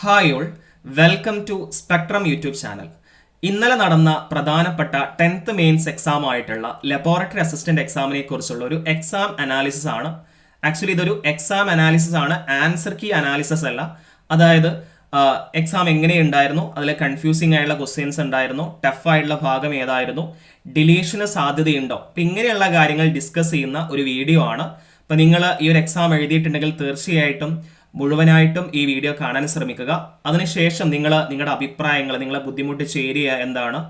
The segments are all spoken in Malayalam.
Hi all welcome to spectrum YouTube channel ഇന്നലെ നടന്ന പ്രധാനപ്പെട്ട ടെൻത്ത് മെയിൻസ് എക്സാം ആയിട്ടുള്ള ലബോറട്ടറി അസിസ്റ്റന്റ് എക്സാമിനെ കുറിച്ചുള്ള ഒരു എക്സാം അനാലിസിസ് ആണ്. ആക്ച്വലി ഇതൊരു എക്സാം അനാലിസിസ് ആണ്. ആൻസർ കീ അനാലിസിസ് അല്ല. അതായത് എക്സാം എങ്ങനെയുണ്ടായിരുന്നു? അതിൽ കൺഫ്യൂസിംഗ് ആയിട്ടുള്ള ക്വസ്റ്റ്യൻസ് ഉണ്ടായിരുന്നു. ടഫ് ആയിട്ടുള്ള ഭാഗം ഏതായിരുന്നു? ഡിലീഷന് സാധ്യതയുണ്ടോ? അപ്പം ഇങ്ങനെയുള്ള കാര്യങ്ങൾ ഡിസ്കസ് ചെയ്യുന്ന ഒരു വീഡിയോ ആണ്. അപ്പം നിങ്ങൾ ഈ ഒരു എക്സാം എഴുതിയിട്ടുണ്ടെങ്കിൽ തീർച്ചയായിട്ടും മുഴുവനായിട്ടും ഈ വീഡിയോ കാണാൻ ശ്രമിക്കുക. അതിനുശേഷം നിങ്ങൾ നിങ്ങളുടെ അഭിപ്രായങ്ങൾ നിങ്ങളെ ബുദ്ധിമുട്ടിച്ച ഏരിയ എന്താണ്?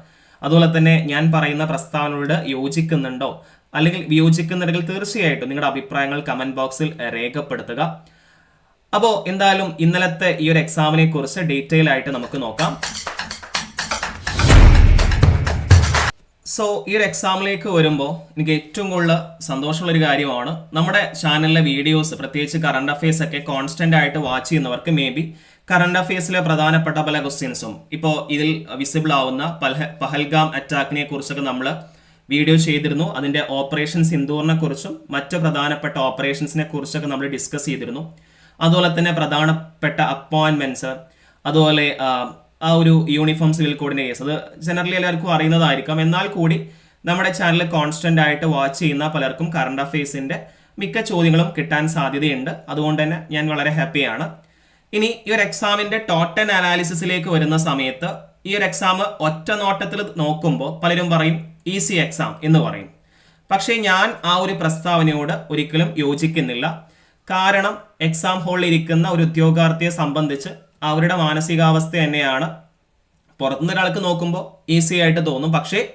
അതുപോലെ തന്നെ ഞാൻ പറയുന്ന പ്രസ്താവനയോട് യോജിക്കുന്നുണ്ടോ? അല്ലെങ്കിൽ വിയോജിക്കുന്നുണ്ടെങ്കിൽ തീർച്ചയായിട്ടും നിങ്ങളുടെ അഭിപ്രായങ്ങൾ കമന്റ് ബോക്സിൽ രേഖപ്പെടുത്തുക. അപ്പോൾ എന്തായാലും ഇന്നലത്തെ ഈ ഒരു എക്സാമിനെ കുറിച്ച് ഡീറ്റെയിൽ ആയിട്ട് നമുക്ക് നോക്കാം. സോ ഈ ഒരു എക്സാമിലേക്ക് വരുമ്പോൾ എനിക്ക് ഏറ്റവും കൂടുതൽ സന്തോഷമുള്ള ഒരു കാര്യമാണ്. നമ്മുടെ ചാനലിലെ വീഡിയോസ് പ്രത്യേകിച്ച് കറണ്ട് അഫയേഴ്സ് ഒക്കെ കോൺസ്റ്റന്റ് ആയിട്ട് വാച്ച് ചെയ്യുന്നവർക്ക് മേ ബി കറണ്ട് അഫയേഴ്സിലെ പ്രധാനപ്പെട്ട പല ക്വസ്റ്റ്യൻസും ഇപ്പോൾ ഇതിൽ വിസിബിൾ ആവുന്ന പൽഹ പഹൽഗാം അറ്റാക്കിനെ കുറിച്ചൊക്കെ നമ്മൾ വീഡിയോ ചെയ്തിരുന്നു. അതിന്റെ ഓപ്പറേഷൻ സിന്ദൂറിനെ കുറിച്ചും മറ്റ് പ്രധാനപ്പെട്ട ഓപ്പറേഷൻസിനെ കുറിച്ചൊക്കെ നമ്മൾ ഡിസ്കസ് ചെയ്തിരുന്നു. അതുപോലെ തന്നെ പ്രധാനപ്പെട്ട അപ്പോയിന്റ്മെന്റ്സ് അതുപോലെ ആ, ഒരു യൂണിഫോം സിവിൽ കോഡിന്റെ കേസ് അത് ജനറലി എല്ലാവർക്കും അറിയുന്നതായിരിക്കാം. എന്നാൽ കൂടി നമ്മുടെ ചാനൽ കോൺസ്റ്റന്റ് ആയിട്ട് വാച്ച് ചെയ്യുന്ന പലർക്കും കറണ്ട് അഫയേഴ്സിന്റെ മിക്ക ചോദ്യങ്ങളും കിട്ടാൻ സാധ്യതയുണ്ട്. അതുകൊണ്ട് തന്നെ ഞാൻ വളരെ ഹാപ്പിയാണ് ഇനി ഈ ഒരു എക്സാമിന്റെ ടോട്ടൽ അനാലിസിസിലേക്ക് വരുന്ന സമയത്ത് ഈ ഒരു എക്സാം ഒറ്റ നോട്ടത്തിൽ നോക്കുമ്പോൾ പലരും പറയും ഈസി എക്സാം എന്ന് പറയും. പക്ഷേ ഞാൻ ആ ഒരു പ്രസ്താവനയോട് ഒരിക്കലും യോജിക്കുന്നില്ല. കാരണം എക്സാം ഹാളിൽ ഇരിക്കുന്ന ഒരു ഉദ്യോഗാർത്ഥിയെ സംബന്ധിച്ച് അവരുടെ മാനസികാവസ്ഥ തന്നെയാണ്. പുറത്തുനിന്ന് ഒരാൾക്ക് നോക്കുമ്പോൾ ഈസി ആയിട്ട് തോന്നും. പക്ഷേ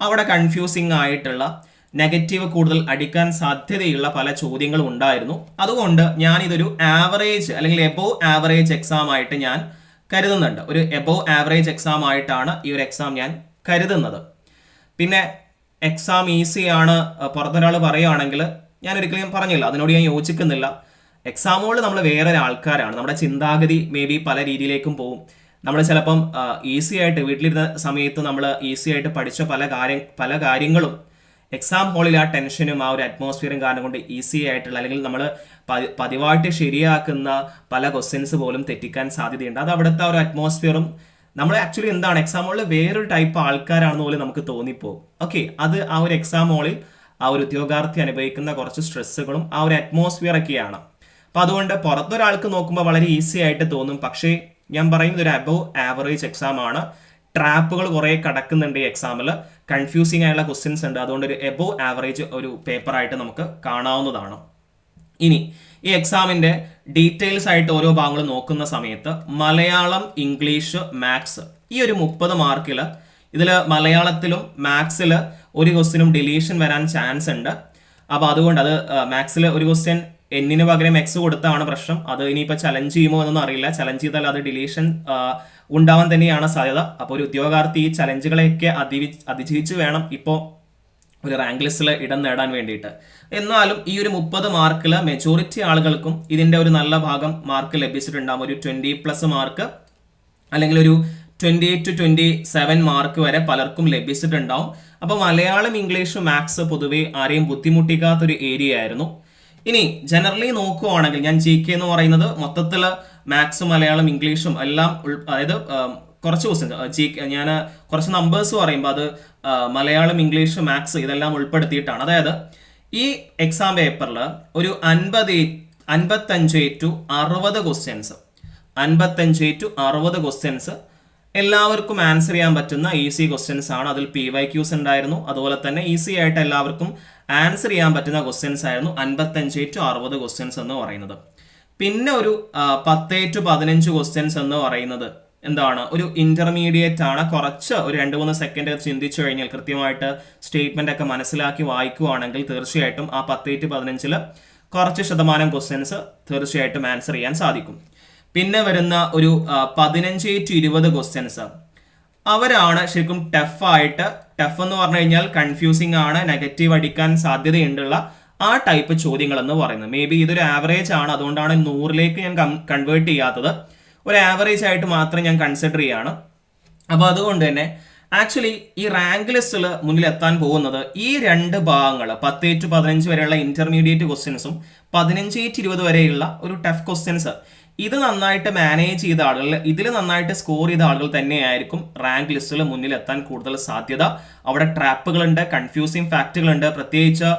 അവിടെ കൺഫ്യൂസിങ് ആയിട്ടുള്ള നെഗറ്റീവ് കൂടുതൽ അടിക്കാൻ സാധ്യതയുള്ള പല ചോദ്യങ്ങളും ഉണ്ടായിരുന്നു. അതുകൊണ്ട് ഞാൻ ഇതൊരു ആവറേജ് അല്ലെങ്കിൽ എബോവ് ആവറേജ് എക്സാം ആയിട്ട് ഞാൻ കരുതുന്നുണ്ട്. ഒരു എബോവ് ആവറേജ് എക്സാം ആയിട്ടാണ് ഈ ഒരു എക്സാം ഞാൻ കരുതുന്നത്. പിന്നെ എക്സാം ഈസിയാണ് പുറത്തൊരാൾ പറയുകയാണെങ്കിൽ ഞാൻ ഒരിക്കലും പറഞ്ഞില്ല. അതിനോട് ഞാൻ യോജിക്കുന്നില്ല. എക്സാമുകളിൽ നമ്മൾ വേറെ ആൾക്കാരാണ്. നമ്മുടെ ചിന്താഗതി മേ ബി പല രീതിയിലേക്കും പോകും. നമ്മൾ ചിലപ്പം ഈസി ആയിട്ട് വീട്ടിലിരുന്ന സമയത്ത് നമ്മൾ ഈസി ആയിട്ട് പഠിച്ച പല കാര്യം പല കാര്യങ്ങളും എക്സാം ഹോളിൽ ആ ടെൻഷനും ആ ഒരു അറ്റ്മോസ്ഫിയറും കാരണം കൊണ്ട് ഈസി ആയിട്ടുള്ള അല്ലെങ്കിൽ നമ്മൾ പതിവായിട്ട് ശരിയാക്കുന്ന പല ക്വസ്റ്റ്യൻസ് പോലും തെറ്റിക്കാൻ സാധ്യതയുണ്ട്. അത് അവിടുത്തെ ഒരു അറ്റ്മോസ്ഫിയറും നമ്മൾ ആക്ച്വലി എന്താണ്? എക്സാം ഹോളിൽ വേറൊരു ടൈപ്പ് ആൾക്കാരാണെന്ന് പോലും നമുക്ക് തോന്നിപ്പോകും ഓക്കെ അത് ആ ഒരു എക്സാം ഹോളിൽ ആ ഒരു ഉദ്യോഗാർത്ഥി അനുഭവിക്കുന്ന കുറച്ച് സ്ട്രെസ്സുകളും ആ ഒരു അറ്റ്മോസ്ഫിയർ ഒക്കെയാണ് അപ്പൊ അതുകൊണ്ട് പുറത്തൊരാൾക്ക് നോക്കുമ്പോൾ വളരെ ഈസി ആയിട്ട് തോന്നും. പക്ഷേ ഞാൻ പറയുന്നത് ഒരു അബവ് ആവറേജ് എക്സാം ആണ്. ട്രാപ്പുകൾ കുറെ കടക്കുന്നുണ്ട് ഈ എക്സാമിൽ കൺഫ്യൂസിങ് ആയുള്ള ക്വസ്റ്റ്യൻസ് ഉണ്ട്. അതുകൊണ്ട് ഒരു എബവ് ആവറേജ് ഒരു പേപ്പർ ആയിട്ട് നമുക്ക് കാണാവുന്നതാണ്. ഇനി ഈ എക്സാമിന്റെ ഡീറ്റെയിൽസ് ആയിട്ട് ഓരോ ഭാഗങ്ങളും നോക്കുന്ന സമയത്ത് മലയാളം ഇംഗ്ലീഷ് മാത്സ് ഈ ഒരു മുപ്പത് മാർക്കിൽ ഇതിൽ മലയാളത്തിലും മാത്സിൽ ഒരു ക്വസ്റ്റിനും ഡിലീഷൻ വരാൻ ചാൻസ് ഉണ്ട്. അപ്പോൾ അതുകൊണ്ട് അത് മാത്സിൽ ഒരു ക്വസ്റ്റ്യൻ എന്നിന് പകരം എക്സ് കൊടുത്താണ് പ്രശ്നം. അത് ഇനിയിപ്പോൾ ചലഞ്ച് ചെയ്യുമോ എന്നൊന്നും അറിയില്ല. ചലഞ്ച് ചെയ്താൽ അത് ഡിലീഷൻ ഉണ്ടാവാൻ തന്നെയാണ് സാധ്യത. അപ്പോൾ ഒരു ഉദ്യോഗാർത്ഥി ഈ ചലഞ്ചുകളെയൊക്കെ അതിവി അതിജീവിച്ച് വേണം ഇപ്പോൾ ഒരു റാങ്ക് ലിസ്റ്റിൽ ഇടം നേടാൻ വേണ്ടിയിട്ട്. എന്നാലും ഈ ഒരു മുപ്പത് മാർക്കിൽ മെജോറിറ്റി ആളുകൾക്കും ഇതിന്റെ ഒരു നല്ല ഭാഗം മാർക്ക് ലഭിച്ചിട്ടുണ്ടാകും ഒരു ട്വന്റി പ്ലസ് മാർക്ക് അല്ലെങ്കിൽ ഒരു twenty eight to twenty seven mark വരെ പലർക്കും ലഭിച്ചിട്ടുണ്ടാവും. അപ്പോൾ മലയാളം ഇംഗ്ലീഷ് മാത്സ് പൊതുവേ ആരെയും ബുദ്ധിമുട്ടിക്കാത്തൊരു ഏരിയ ആയിരുന്നു. ഇനി ജനറലി നോക്കുവാണെങ്കിൽ ഞാൻ ജി കെ എന്ന് പറയുന്നത് മൊത്തത്തിൽ മാത്സും മലയാളം ഇംഗ്ലീഷും എല്ലാം അതായത് കുറച്ച് ക്വസ്റ്റ്യൻ ജി ഞാൻ കുറച്ച് നമ്പേഴ്സ് പറയുമ്പോൾ അത് മലയാളം ഇംഗ്ലീഷ് മാത്സ് ഇതെല്ലാം ഉൾപ്പെടുത്തിയിട്ടാണ്. അതായത് ഈ എക്സാം പേപ്പറിൽ ഒരു അൻപത് അൻപത്തഞ്ച് ടു അറുപത് ക്വസ്റ്റ്യൻസ് അൻപത്തഞ്ച് ടു അറുപത് ക്വസ്റ്റ്യൻസ് എല്ലാവർക്കും ആൻസർ ചെയ്യാൻ പറ്റുന്ന ഈസി ക്വസ്റ്റ്യൻസ് ആണ്. അതിൽ പി വൈ ക്യൂസ് ഉണ്ടായിരുന്നു. അതുപോലെ തന്നെ ഈസി ആയിട്ട് എല്ലാവർക്കും ആൻസർ ചെയ്യാൻ പറ്റുന്ന ക്വസ്റ്റ്യൻസ് ആയിരുന്നു അൻപത്തഞ്ച് ടു അറുപത് ക്വസ്റ്റ്യൻസ് എന്ന് പറയുന്നത്. പിന്നെ ഒരു പത്ത് ടു പതിനഞ്ച് ക്വസ്റ്റ്യൻസ് എന്ന് പറയുന്നത് എന്താണ്? ഒരു ഇന്റർമീഡിയറ്റ് ആണ്. കുറച്ച് ഒരു രണ്ട് മൂന്ന് സെക്കൻഡ് ചിന്തിച്ചു കഴിഞ്ഞാൽ കൃത്യമായിട്ട് സ്റ്റേറ്റ്മെന്റ് ഒക്കെ മനസ്സിലാക്കി വായിക്കുവാണെങ്കിൽ തീർച്ചയായിട്ടും ആ പത്ത് ടു പതിനഞ്ചിൽ കുറച്ച് ശതമാനം ക്വസ്റ്റ്യൻസ് തീർച്ചയായിട്ടും ആൻസർ ചെയ്യാൻ സാധിക്കും. പിന്നെ വരുന്ന ഒരു പതിനഞ്ച് ടു ഇരുപത് ക്വസ്റ്റ്യൻസ് അവരാണ് ശരിക്കും ടഫായിട്ട് ടഫ് എന്ന് പറഞ്ഞു കഴിഞ്ഞാൽ കൺഫ്യൂസിംഗ് ആണ് നെഗറ്റീവ് അടിക്കാൻ സാധ്യതയുണ്ടുള്ള ആ ടൈപ്പ് ചോദ്യങ്ങൾ എന്ന് പറയുന്നത്. മേ ബി ഇതൊരു ആവറേജ് ആണ് അതുകൊണ്ടാണ് നൂറിലേക്ക് ഞാൻ കൺവേർട്ട് ചെയ്യാത്തത്. ഒരു ആവറേജ് ആയിട്ട് മാത്രം ഞാൻ കൺസിഡർ ചെയ്യാണ്. അപ്പൊ അതുകൊണ്ട് തന്നെ ആക്ച്വലി ഈ റാങ്ക് ലിസ്റ്റിൽ മുന്നിൽ എത്താൻ പോകുന്നത് ഈ രണ്ട് ഭാഗങ്ങൾ പത്ത് ടു പതിനഞ്ച് വരെയുള്ള ഇന്റർമീഡിയറ്റ് ക്വസ്റ്റ്യൻസും പതിനഞ്ച് ടു ഇരുപത് വരെയുള്ള ഒരു ടഫ് ക്വസ്റ്റ്യൻസ് ഇത് നന്നായിട്ട് മാനേജ് ചെയ്ത ആളുകൾ ഇതിൽ നന്നായിട്ട് സ്കോർ ചെയ്ത ആളുകൾ തന്നെയായിരിക്കും റാങ്ക് ലിസ്റ്റിൽ മുന്നിലെത്താൻ കൂടുതൽ സാധ്യത. അവിടെ ട്രാപ്പുകളുണ്ട് കൺഫ്യൂസിങ് ഫാക്റ്റുകളുണ്ട് പ്രത്യേകിച്ച്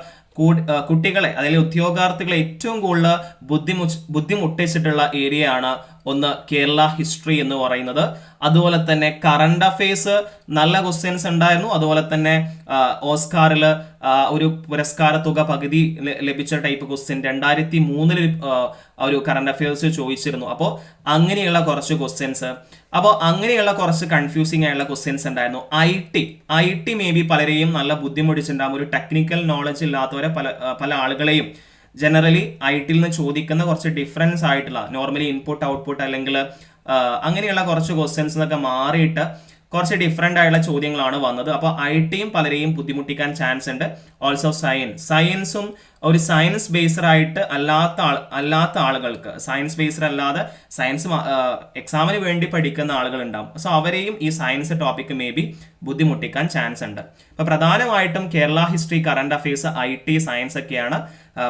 കുട്ടികളെ അതായത് ഉദ്യോഗാർത്ഥികളെ ഏറ്റവും കൂടുതൽ ബുദ്ധിമു ബുദ്ധിമുട്ടിച്ചിട്ടുള്ള ഏരിയ ആണ് ഒന്ന് കേരള ഹിസ്റ്ററി എന്ന് പറയുന്നത്. അതുപോലെ തന്നെ കറണ്ട് അഫയേഴ്സ് നല്ല ക്വസ്റ്റ്യൻസ് ഉണ്ടായിരുന്നു. അതുപോലെ തന്നെ ഓസ്കാറിൽ ഒരു പുരസ്കാര തുക പകുതി ലഭിച്ച ടൈപ്പ് ക്വസ്റ്റ്യൻ രണ്ടായിരത്തി മൂന്നിൽ ഒരു കറണ്ട് അഫയേഴ്സ് ചോദിച്ചിരുന്നു. അപ്പോൾ അങ്ങനെയുള്ള കുറച്ച് ക്വസ്റ്റ്യൻസ് അപ്പോൾ അങ്ങനെയുള്ള കുറച്ച് കൺഫ്യൂസിങ് ആയുള്ള ക്വസ്റ്റ്യൻസ് ഉണ്ടായിരുന്നു. I T I T maybe പലരെയും നല്ല ബുദ്ധിമുട്ടിച്ചിട്ടുണ്ടാകും ഒരു ടെക്നിക്കൽ നോളജ് ഇല്ലാത്തവരെ പല പല ആളുകളെയും ജനറലി ഐ ടിയിൽ നിന്ന് ചോദിക്കുന്ന കുറച്ച് ഡിഫറൻസ് ആയിട്ടുള്ള നോർമലി ഇൻപുട്ട് ഔട്ട്പുട്ട് അല്ലെങ്കിൽ അങ്ങനെയുള്ള കുറച്ച് ക്വസ്റ്റ്യൻസ് എന്നൊക്കെ മാറിയിട്ട് കുറച്ച് ഡിഫറെന്റ് ആയിട്ടുള്ള ചോദ്യങ്ങളാണ് വന്നത്. അപ്പോൾ ഐ ടിയും പലരെയും ബുദ്ധിമുട്ടിക്കാൻ ചാൻസ് ഉണ്ട്. ഓൾസോ സയൻസ് സയൻസും ഒരു സയൻസ് ബേസ്ഡ് ആയിട്ട് അല്ലാത്ത ആൾ അല്ലാത്ത ആളുകൾക്ക് സയൻസ് ബേസ്ഡ് അല്ലാതെ സയൻസ് എക്സാമിന് വേണ്ടി പഠിക്കുന്ന ആളുകൾ ഉണ്ടാവും സോ അവരെയും ഈ സയൻസ് ടോപ്പിക്ക് മേ ബി ബുദ്ധിമുട്ടിക്കാൻ ചാൻസ് ഉണ്ട്. അപ്പോൾ പ്രധാനമായിട്ടും Kerala history current affairs I T science ഒക്കെയാണ്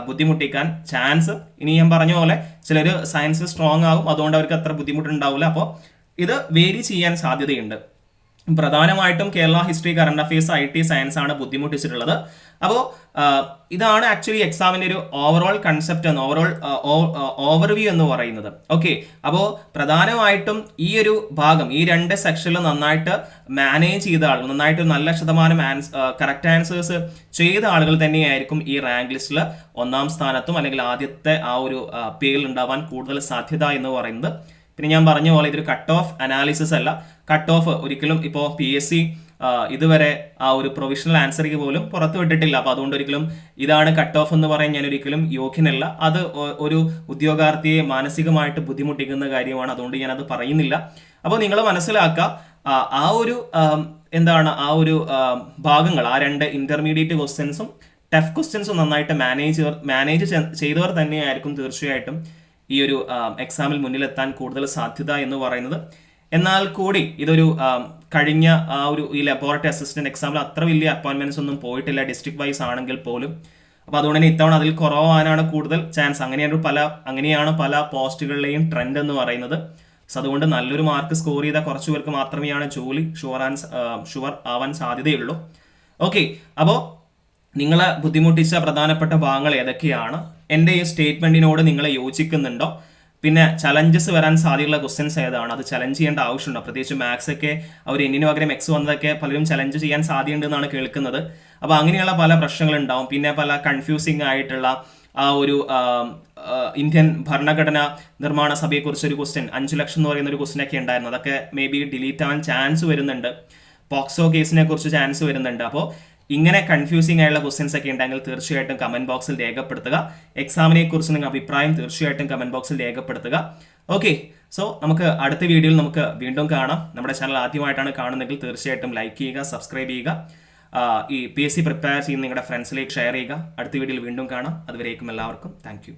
ബുദ്ധിമുട്ടിക്കാൻ ചാൻസ് ഇനി ഞാൻ പറഞ്ഞ പോലെ ചിലർ സയൻസ് സ്ട്രോങ് ആകും അതുകൊണ്ട് അവർക്ക് അത്ര ബുദ്ധിമുട്ടുണ്ടാവില്ല. അപ്പോൾ ഇത് വേരി ചെയ്യാൻ സാധ്യതയുണ്ട്. പ്രധാനമായിട്ടും Kerala history current affairs I T science ആണ് ബുദ്ധിമുട്ടിച്ചിട്ടുള്ളത്. അപ്പോൾ ഇതാണ് ആക്ച്വലി എക്സാമിന്റെ ഒരു ഓവറോൾ കൺസെപ്റ്റ് എന്ന് ഓവറോൾ ഓവർവ്യൂ എന്ന് പറയുന്നത്. ഓക്കെ അപ്പോൾ പ്രധാനമായിട്ടും ഈ ഒരു ഭാഗം ഈ രണ്ട് സെക്ഷനിൽ നന്നായിട്ട് മാനേജ് ചെയ്ത ആളുകൾ നന്നായിട്ട് നല്ല ശതമാനം ആൻസ് കറക്റ്റ് ആൻസേഴ്സ് ചെയ്ത ആളുകൾ തന്നെയായിരിക്കും ഈ റാങ്ക് ലിസ്റ്റിൽ ഒന്നാം സ്ഥാനത്തും അല്ലെങ്കിൽ ആദ്യത്തെ ആ ഒരു പേരിൽ ഉണ്ടാവാൻ കൂടുതൽ സാധ്യത എന്ന് പറയുന്നത് പിന്നെ ഞാൻ പറഞ്ഞ പോലെ ഇതൊരു കട്ട് ഓഫ് അനാലിസിസ് അല്ല. കട്ട് ഓഫ് ഒരിക്കലും ഇപ്പോൾ പി എസ് സി ഇതുവരെ ആ ഒരു പ്രൊവിഷണൽ ആൻസറിക്ക് പോലും പുറത്തു വിട്ടിട്ടില്ല. അപ്പോൾ അതുകൊണ്ട് ഒരിക്കലും ഇതാണ് കട്ട് ഓഫ് എന്ന് പറയാൻ ഞാൻ ഒരിക്കലും യോഗ്യനല്ല. അത് ഒരു ഉദ്യോഗാർത്ഥിയെ മാനസികമായിട്ട് ബുദ്ധിമുട്ടിക്കുന്ന കാര്യമാണ്. അതുകൊണ്ട് ഞാൻ അത് പറയുന്നില്ല. അപ്പോൾ നിങ്ങൾ മനസ്സിലാക്കുക ആ, ഒരു എന്താണ് ആ ഒരു ഭാഗങ്ങൾ ആ രണ്ട് ഇന്റർമീഡിയറ്റ് ക്വസ്റ്റ്യൻസും ടഫ് ക്വസ്റ്റ്യൻസും നന്നായിട്ട് മാനേജ് മാനേജ് ചെയ്തവർ തന്നെയായിരിക്കും തീർച്ചയായിട്ടും. ഈ ഒരു എക്സാമിൽ മുന്നിലെത്താൻ കൂടുതൽ സാധ്യത എന്ന് പറയുന്നത്. എന്നാൽ കൂടി ഇതൊരു കഴിഞ്ഞ ആ ഒരു ഈ ലബോറട്ടറി അസിസ്റ്റന്റ് എക്സാമിൽ അത്ര വലിയ അപ്പോയിൻമെന്റ്സ് ഒന്നും പോയിട്ടില്ല. ഡിസ്ട്രിക്ട് വൈസ് ആണെങ്കിൽ പോലും. അപ്പോൾ അതുകൊണ്ട് തന്നെ ഇത്തവണ അതിൽ കുറവാനാണ് കൂടുതൽ ചാൻസ് അങ്ങനെയാണ് പല അങ്ങനെയാണ് പല പോസ്റ്റുകളിലെയും ട്രെൻഡ് എന്ന് പറയുന്നത്. സോ അതുകൊണ്ട് നല്ലൊരു മാർക്ക് സ്കോർ ചെയ്ത കുറച്ചു പേർക്ക് മാത്രമേയാണ് ജോലി ഷുവർ ആൻ ഷുവർ ആവാൻ സാധ്യതയുള്ളൂ. ഓക്കെ അപ്പോൾ നിങ്ങളെ ബുദ്ധിമുട്ടിച്ച പ്രധാനപ്പെട്ട ഭാഗങ്ങൾ ഏതൊക്കെയാണ്? എന്റെ ഈ സ്റ്റേറ്റ്മെന്റിനോട് നിങ്ങൾ യോജിക്കുന്നുണ്ടോ? പിന്നെ ചലഞ്ചസ് വരാൻ സാധ്യതയുള്ള ക്വസ്റ്റ്യൻസ് ഏതാണ്? അത് ചലഞ്ച് ചെയ്യേണ്ട ആവശ്യമുണ്ടോ? പ്രത്യേകിച്ച് മാത്സ് ഒക്കെ അവർ എന്നിന് പകരം എക്സ് വന്നതൊക്കെ പലരും ചലഞ്ച് ചെയ്യാൻ സാധ്യതയുണ്ടെന്നാണ് കേൾക്കുന്നത്. അപ്പോൾ അങ്ങനെയുള്ള പല പ്രശ്നങ്ങളുണ്ടാവും. പിന്നെ പല കൺഫ്യൂസിങ് ആയിട്ടുള്ള ആ ഒരു ഇന്ത്യൻ ഭരണഘടന നിർമ്മാണ സഭയെക്കുറിച്ച് ഒരു ക്വസ്റ്റ്യൻ അഞ്ചു ലക്ഷം എന്ന് പറയുന്ന ഒരു ക്വസ്റ്റ്യൻ ഒക്കെ ഉണ്ടായിരുന്നു. അതൊക്കെ മേ ബി ഡിലീറ്റ് ആവാൻ ചാൻസ് വരുന്നുണ്ട്. പോക്സോ കേസിനെ കുറിച്ച് ചാൻസ് വരുന്നുണ്ട്. അപ്പോൾ ഇങ്ങനെ കൺഫ്യൂസിംഗ് ആയുള്ള ക്വസ്റ്റ്യൻസ് ഒക്കെ ഉണ്ടെങ്കിൽ തീർച്ചയായിട്ടും കമന്റ് ബോക്സിൽ രേഖപ്പെടുത്തുക. എക്സാമിനെ കുറിച്ച് നിങ്ങൾ അഭിപ്രായം തീർച്ചയായിട്ടും കമന്റ് ബോക്സിൽ രേഖപ്പെടുത്തുക. ഓക്കെ സോ നമുക്ക് അടുത്ത വീഡിയോയിൽ നമുക്ക് വീണ്ടും കാണാം. നമ്മുടെ ചാനൽ ആദ്യമായിട്ടാണ് കാണുന്നതെങ്കിൽ തീർച്ചയായിട്ടും ലൈക്ക് ചെയ്യുക സബ്സ്ക്രൈബ് ചെയ്യുക. ഈ പി എസ് സി പ്രിപ്പയർ ചെയ്യുന്ന നിങ്ങളുടെ ഫ്രണ്ട്സിലേക്ക് ഷെയർ ചെയ്യുക. അടുത്ത വീഡിയോയിൽ വീണ്ടും കാണാം. അതുവരേക്കും എല്ലാവർക്കും. താങ്ക്